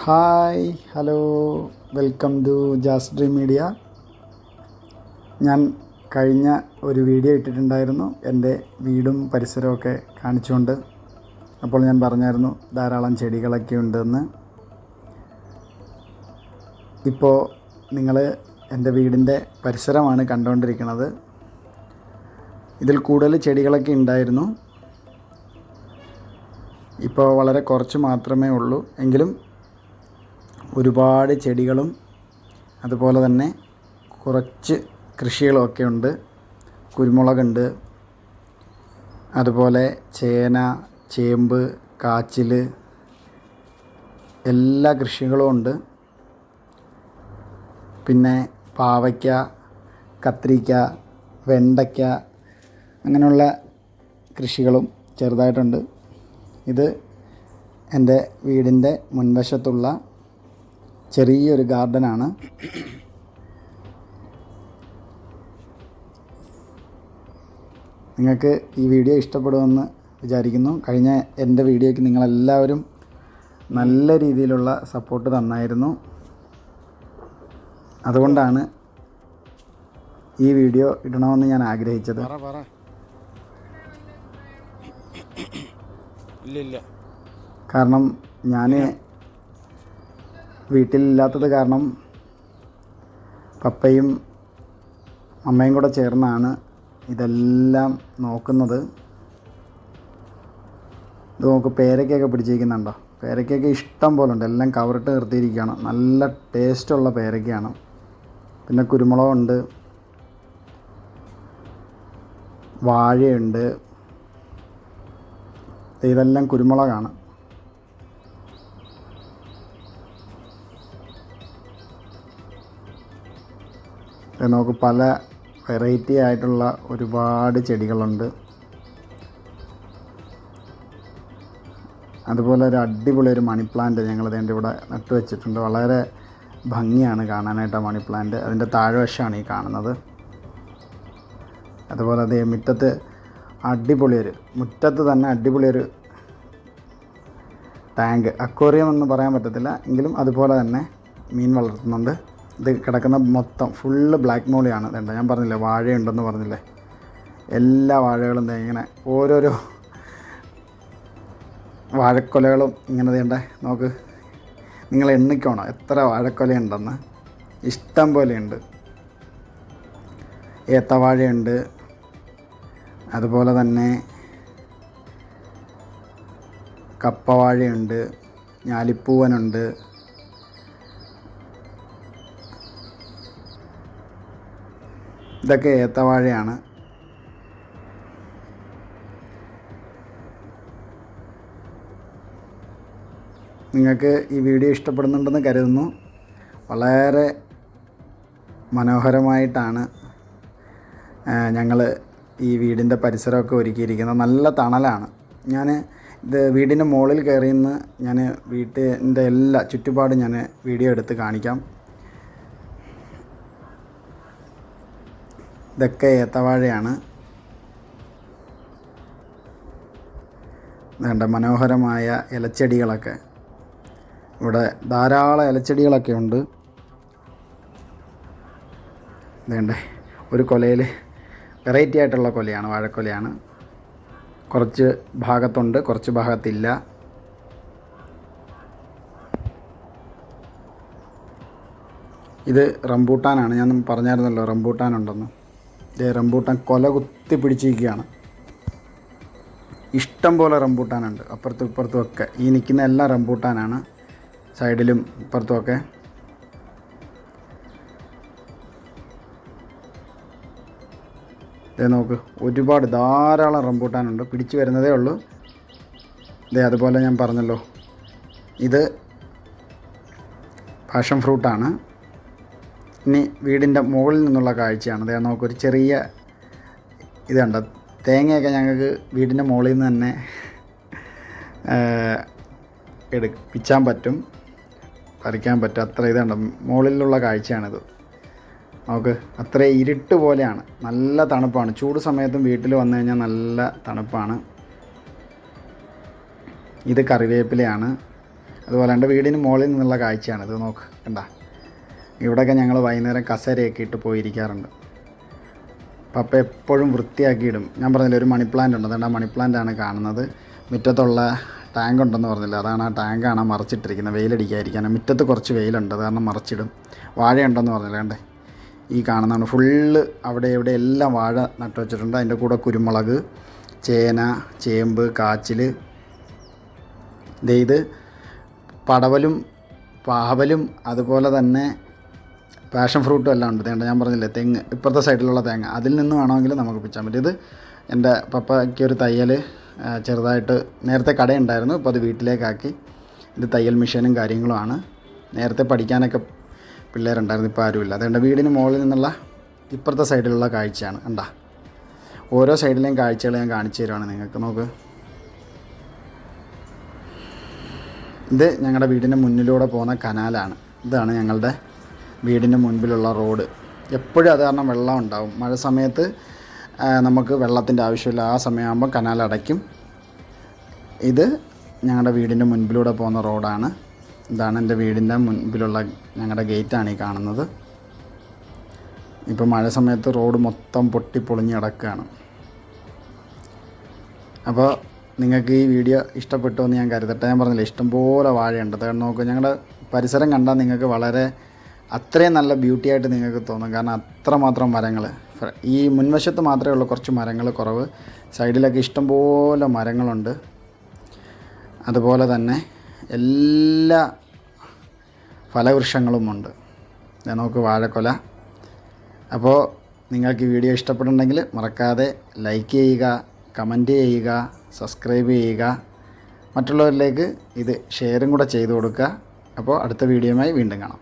Hi hello welcome to jazz dream media ഞാൻ കഴിഞ്ഞ ഒരു വീഡിയോ ഇട്ടിട്ടുണ്ടായിരുന്നു. എന്റെ വീടും പരിസരമൊക്കെ കാണിച്ചുകൊണ്ട് അപ്പോൾ ഞാൻ പറഞ്ഞായിരുന്നു ധാരാളം ചെടികളൊക്കെ ഉണ്ടെന്ന്. ഇപ്പോൾ നിങ്ങൾ എന്റെ വീടിന്റെ പരിസരമാണ് കണ്ടുകൊണ്ടിരിക്കുന്നത്. ഇതിൽ കൂടുതൽ ചെടികളൊക്കെ ഉണ്ടായിരുന്നു. ഇപ്പോൾ വളരെ കുറച്ച് മാത്രമേ ഉള്ളൂ. എങ്കിലും ഒരുപാട് ചെടികളും അതുപോലെ തന്നെ കുറച്ച് കൃഷികളൊക്കെ ഉണ്ട്. കുരുമുളകുണ്ട്. അതുപോലെ ചേന ചേമ്പ് കാച്ചിൽ എല്ലാ കൃഷികളും ഉണ്ട്. പിന്നെ പാവയ്ക്ക കത്രിക്ക വെണ്ടയ്ക്ക അങ്ങനെയുള്ള കൃഷികളും ചെറുതായിട്ടുണ്ട്. ഇത് എന്റെ വീടിന്റെ മുൻവശത്തുള്ള ചെറിയൊരു ഗാർഡനാണ്. നിങ്ങൾക്ക് ഈ വീഡിയോ ഇഷ്ടപ്പെടുമെന്ന് വിചാരിക്കുന്നു. കഴിഞ്ഞ എന്റെ വീഡിയോയ്ക്ക് നിങ്ങളെല്ലാവരും നല്ല രീതിയിലുള്ള സപ്പോർട്ട് തന്നായിരുന്നു. അതുകൊണ്ടാണ് ഈ വീഡിയോ ഇടണമെന്ന് ഞാൻ ആഗ്രഹിച്ചത്. കാരണം ഞാൻ വീട്ടിലില്ലാത്തത് കാരണം പപ്പയും അമ്മയും കൂടെ ചേർന്നാണ് ഇതെല്ലാം നോക്കുന്നത്. ഇത് നോക്ക് പേരയ്ക്കൊക്കെ പിടിച്ചിരിക്കുന്നുണ്ടോ? പേരയ്ക്കൊക്കെ ഇഷ്ടം പോലെ ഉണ്ട്. എല്ലാം കവറിട്ട് നിർത്തിയിരിക്കുകയാണ്. നല്ല ടേസ്റ്റുള്ള പേരക്കയാണ് പിന്നെ കുരുമുളകുണ്ട്. വാഴയുണ്ട്. ഇതെല്ലാം കുരുമുളകാണ്. നമുക്ക് പല വെറൈറ്റി ആയിട്ടുള്ള ഒരുപാട് ചെടികളുണ്ട്. അതുപോലെ ഒരു അടിപൊളി ഒരു മണി പ്ലാന്റ് ഞങ്ങൾ ഇതിന്റെ ഇവിടെ നട്ടു വെച്ചിട്ടുണ്ട്. വളരെ ഭംഗിയാണ് കാണാനായിട്ട് ആ മണി പ്ലാന്റ്. അതിന്റെ താഴ്വശമാണ് ഈ കാണുന്നത്. അതുപോലെ അതേ മുറ്റത്ത് അടിപൊളിയൊരു മുറ്റത്ത് തന്നെ അടിപൊളിയൊരു ടാങ്ക്. അക്വേറിയം എന്ന് പറയാൻ പറ്റത്തില്ല. എങ്കിലും അതുപോലെ തന്നെ മീൻ വളർത്തുന്നുണ്ട്. ഇത് കിടക്കുന്ന മൊത്തം ഫുള്ള് ബ്ലാക്ക് മോളിയാണ് ഇതുണ്ട് ഞാൻ പറഞ്ഞില്ലേ വാഴയുണ്ടെന്ന് പറഞ്ഞില്ലേ? എല്ലാ വാഴകളും ഇങ്ങനെ ഓരോരോ വാഴക്കൊലകളും ഇങ്ങനെ വേണ്ടേ നോക്ക്. നിങ്ങൾ എണ്ണിക്കോണം എത്ര വാഴക്കൊലയുണ്ടെന്ന്. ഇഷ്ടം പോലെയുണ്ട് ഏത്തവാഴയുണ്ട്. അതുപോലെ തന്നെ കപ്പവാഴയുണ്ട്. ഞാലിപ്പൂവനുണ്ട്. ഇതൊക്കെ ഏത്തവാഴയാണ് നിങ്ങൾക്ക് ഈ വീഡിയോ ഇഷ്ടപ്പെടുന്നുണ്ടെന്ന് കരുതുന്നു. വളരെ മനോഹരമായിട്ടാണ് ഞങ്ങൾ ഈ വീടിന്റെ പരിസരമൊക്കെ ഒരുക്കിയിരിക്കുന്നത്. നല്ല തണലാണ്. ഞാൻ ഇത് വീടിന്റെ മുകളിൽ കയറി ഞാൻ വീട്ടിന്റെ എല്ലാ ചുറ്റുപാടും ഞാൻ വീഡിയോ എടുത്ത് കാണിക്കാം. ഇതൊക്കെ ഏത്തവാഴയാണ്. വേണ്ട മനോഹരമായ ഇലച്ചെടികളൊക്കെ. ഇവിടെ ധാരാളം ഇലച്ചെടികളൊക്കെ ഉണ്ട്. വേണ്ടേ ഒരു കൊലയിൽ വെറൈറ്റി ആയിട്ടുള്ള കൊലയാണ് വാഴക്കൊലയാണ്. കുറച്ച് ഭാഗത്തുണ്ട് കുറച്ച് ഭാഗത്തില്ല. ഇത് റംബൂട്ടാനാണ്. ഞാൻ പറഞ്ഞായിരുന്നല്ലോ ഇത് റംബൂട്ടാൻ കൊല കുത്തി പിടിച്ചിരിക്കുകയാണ്. ഇഷ്ടം പോലെ റംബൂട്ടാനുണ്ട്. അപ്പുറത്തും ഇപ്പുറത്തുമൊക്കെ ഈ നിൽക്കുന്ന എല്ലാം റംബൂട്ടാനാണ് സൈഡിലും ഇപ്പുറത്തുമൊക്കെ ഇതേ നോക്ക് ഒരുപാട് ധാരാളം റംബൂട്ടാനുണ്ട്. പിടിച്ചു വരുന്നതേ ഉള്ളൂ. ഇതേ അതുപോലെ ഞാൻ പറഞ്ഞല്ലോ. ഇത് പാഷൻ ഫ്രൂട്ടാണ്. ഇനി വീടിന്റെ മുകളിൽ നിന്നുള്ള കാഴ്ചയാണ്. അതായത് നമുക്കൊരു ചെറിയ ഇതുണ്ട്. തേങ്ങയൊക്കെ ഞങ്ങൾക്ക് വീടിന്റെ മുകളിൽ നിന്ന് തന്നെ എടുപ്പിച്ചാൻ പറ്റും. പറിക്കാൻ പറ്റും. അത്ര ഇതുണ്ട്. മുകളിലുള്ള കാഴ്ചയാണിത്. നമുക്ക് അത്ര ഇരുട്ട് പോലെയാണ്. നല്ല തണുപ്പാണ്. ചൂട് സമയത്തും വീട്ടിൽ വന്നു കഴിഞ്ഞാൽ നല്ല തണുപ്പാണ്. ഇത് കറിവേപ്പിലയാണ്. അതുപോലെ എന്റെ വീടിന് മുകളിൽ നിന്നുള്ള കാഴ്ചയാണ് ഇത് നോക്ക് കണ്ട. ഇവിടെയൊക്കെ ഞങ്ങൾ വൈകുന്നേരം കസേരയൊക്കെ ഇട്ട് പോയിരിക്കാറുണ്ട്. പപ്പ എപ്പോഴും വൃത്തിയാക്കിയിടും. ഞാൻ പറഞ്ഞില്ല ഒരു മണി പ്ലാന്റ് ഉണ്ട്. അതുകൊണ്ട് ആ മണി ആണ് കാണുന്നത്. മുറ്റത്തുള്ള ടാങ്ക് ഉണ്ടെന്ന് പറഞ്ഞില്ല അതാണ് ആ ടാങ്കാണ് ആ മറച്ചിട്ടിരിക്കുന്നത്. വെയിലടിക്കാതിരിക്കാൻ. മുറ്റത്ത് കുറച്ച് വെയിലുണ്ട് അത് കാരണം മറച്ചിടും. വാഴയുണ്ടെന്ന് പറഞ്ഞില്ല കണ്ടേ? ഈ കാണുന്നതാണ്. ഫുള്ള് അവിടെ ഇവിടെ എല്ലാം വാഴ നട്ടു വെച്ചിട്ടുണ്ട്. അതിന്റെ കൂടെ കുരുമുളക് ചേന ചേമ്പ് കാച്ചിൽ ഇത് പടവലും പാവലും അതുപോലെ തന്നെ പാഷൻ ഫ്രൂട്ടും എല്ലാം ഉണ്ട്. തേണ്ട ഞാൻ പറഞ്ഞില്ലേ തെങ്ങ് ഇപ്പുറത്തെ സൈഡിലുള്ള തേങ്ങ. അതിൽ നിന്ന് വേണമെങ്കിൽ നമുക്ക് പിച്ചാൻ പറ്റും. ഇത് എന്റെ പപ്പയ്ക്ക് ഒരു തയ്യൽ ചെറുതായിട്ട് നേരത്തെ കടയുണ്ടായിരുന്നു. ഇപ്പോൾ അത് വീട്ടിലേക്കാക്കി. ഇത് തയ്യൽ മെഷീനും കാര്യങ്ങളുമാണ് നേരത്തെ പഠിക്കാനൊക്കെ പിള്ളേരുണ്ടായിരുന്നു ഇപ്പോൾ ആരുമില്ല. അതുകൊണ്ട് വീടിന് മുകളിൽ നിന്നുള്ള ഇപ്പുറത്തെ സൈഡിലുള്ള കാഴ്ചയാണ്. കണ്ടാ? ഓരോ സൈഡിലെയും കാഴ്ചകൾ ഞാൻ കാണിച്ചു തരുവാണ് നിങ്ങൾക്ക്. നോക്ക്. ഇത് ഞങ്ങളുടെ വീടിന്റെ മുന്നിലൂടെ പോകുന്ന കനാലാണ്. ഇതാണ് ഞങ്ങളുടെ വീടിന്റെ മുൻപിലുള്ള റോഡ്. എപ്പോഴും അത് കാരണം വെള്ളം ഉണ്ടാവും. മഴ സമയത്ത് നമുക്ക് വെള്ളത്തിന്റെ ആവശ്യമില്ല. ആ സമയമാകുമ്പോൾ കനാൽ അടയ്ക്കും. ഇത് ഞങ്ങളുടെ വീടിന്റെ മുൻപിലൂടെ പോകുന്ന റോഡാണ്. ഇതാണ് എന്റെ വീടിന്റെ മുൻപിലുള്ള ഞങ്ങളുടെ ഗേറ്റാണ് ഈ കാണുന്നത്. ഇപ്പോൾ മഴ സമയത്ത് റോഡ് മൊത്തം പൊട്ടി പൊളിഞ്ഞ് കിടക്കുകയാണ്. അപ്പോൾ നിങ്ങൾക്ക് ഈ വീഡിയോ ഇഷ്ടപ്പെട്ടു എന്ന് ഞാൻ കരുതട്ടെ. ഞാൻ പറഞ്ഞില്ല ഇഷ്ടംപോലെ വാഴയുണ്ട്. അത് നോക്കുക ഞങ്ങളുടെ പരിസരം കണ്ടാൽ നിങ്ങൾക്ക് വളരെ അത്രയും നല്ല ബ്യൂട്ടി ആയിട്ട് നിങ്ങൾക്ക് തോന്നും. കാരണം അത്രമാത്രം മരങ്ങൾ ഈ മുൻവശത്ത് മാത്രമേ ഉള്ളൂ കുറച്ച് മരങ്ങൾ കുറവ്. സൈഡിലൊക്കെ ഇഷ്ടംപോലെ മരങ്ങളുണ്ട്. അതുപോലെ തന്നെ എല്ലാ ഫലവൃക്ഷങ്ങളുമുണ്ട്. ഞാൻ നോക്ക് വാഴക്കൊല. അപ്പോൾ നിങ്ങൾക്ക് ഈ വീഡിയോ ഇഷ്ടപ്പെടുന്നുണ്ടെങ്കിൽ മറക്കാതെ ലൈക്ക് ചെയ്യുക കമന്റ് ചെയ്യുക സബ്സ്ക്രൈബ് ചെയ്യുക. മറ്റുള്ളവരിലേക്ക് ഇത് ഷെയറും കൂടെ ചെയ്തു കൊടുക്കുക. അപ്പോൾ അടുത്ത വീഡിയോയുമായി വീണ്ടും കാണാം.